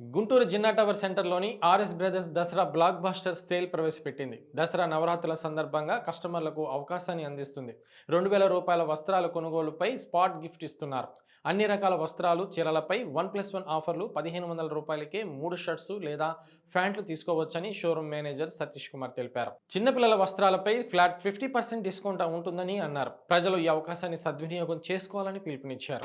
Guntur Jinnah tower సెంటర్లోని RS brothers Dasara blockbuster sale ప్రవేశపెట్టింది. దసరా నవరాత్రుల సందర్భంగా కస్టమర్లకు అవకాశాన్ని అందిస్తుంది. రెండు వేల రూపాయల వస్త్రాల కొనుగోలుపై స్పాట్ గిఫ్ట్ ఇస్తున్నారు. అన్ని రకాల వస్త్రాలు చీరలపై వన్ ప్లస్ వన్ ఆఫర్లు పదిహేను వందల రూపాయలకే మూడు షర్ట్స్ లేదా ప్యాంట్లు తీసుకోవచ్చని షోరూమ్ మేనేజర్ సతీష్ కుమార్ తెలిపారు. చిన్నపిల్లల వస్త్రాలపై ఫ్లాట్ ఫిఫ్టీ పర్సెంట్ డిస్కౌంట్ ఉంటుందని అన్నారు. ప్రజలు ఈ అవకాశాన్ని సద్వినియోగం చేసుకోవాలని పిలుపునిచ్చారు.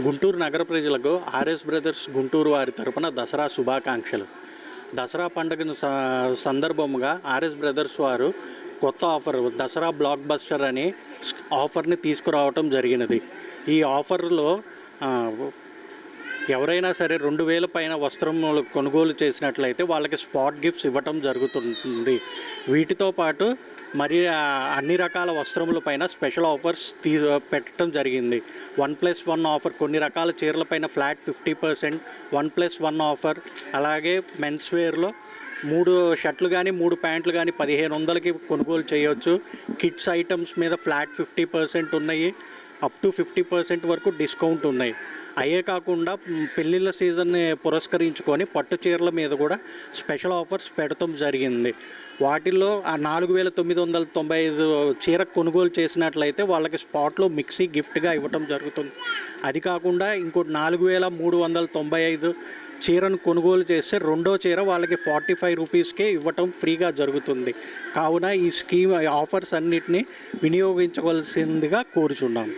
గుంటూరు నగర ప్రజలకు ఆర్ఎస్ బ్రదర్స్ గుంటూరు వారి తరపున దసరా శుభాకాంక్షలు. దసరా పండుగను స- సందర్భముగా ఆర్ఎస్ బ్రదర్స్ వారు కొత్త ఆఫర్ దసరా బ్లాక్ బస్టర్ అని ఆఫర్ని తీసుకురావటం జరిగినది. ఈ ఆఫర్లో ఎవరైనా సరే రెండు వేల పైన వస్త్రములు కొనుగోలు చేసినట్లయితే వాళ్ళకి స్పాట్ గిఫ్ట్స్ ఇవ్వటం జరుగుతుంది. వీటితో పాటు మరి అన్ని రకాల వస్త్రముల పైన స్పెషల్ ఆఫర్స్ తీ పెట్టడం జరిగింది. వన్ ప్లస్ వన్ ఆఫర్ కొన్ని రకాల చీరల పైన flat fifty percent one plus one offer అలాగే మెన్స్ వేర్లో మూడు షర్ట్లు కానీ మూడు ప్యాంట్లు కానీ పదిహేను వందలకి కొనుగోలు చేయవచ్చు కిడ్స్ ఐటమ్స్ మీద ఫ్లాట్ ఫిఫ్టీ పర్సెంట్ ఉన్నాయి. అప్ టు ఫిఫ్టీ పర్సెంట్ వరకు డిస్కౌంట్ ఉన్నాయి. అయ్యే కాకుండా పెళ్ళిళ్ళ సీజన్ని పురస్కరించుకొని పట్టు చీరల మీద కూడా స్పెషల్ ఆఫర్స్ పెడతాం జరిగింది. వాటిల్లో ఆ నాలుగు వేల తొమ్మిది వందల తొంభై ఐదు చీర కొనుగోలు చేసినట్లయితే వాళ్ళకి స్పాట్లో మిక్సీ గిఫ్ట్గా ఇవ్వటం జరుగుతుంది. అది కాకుండా ఇంకోటి నాలుగు వేల మూడు వందల తొంభై ఐదు చీరను కొనుగోలు చేస్తే రెండో చీర వాళ్ళకి ఫార్టీ ఫైవ్ రూపీస్కే ఇవ్వటం ఫ్రీగా జరుగుతుంది. కావున ఈ స్కీమ్ ఆఫర్స్ అన్నిటినీ వినియోగించవలసిందిగా కోరుచున్నాం.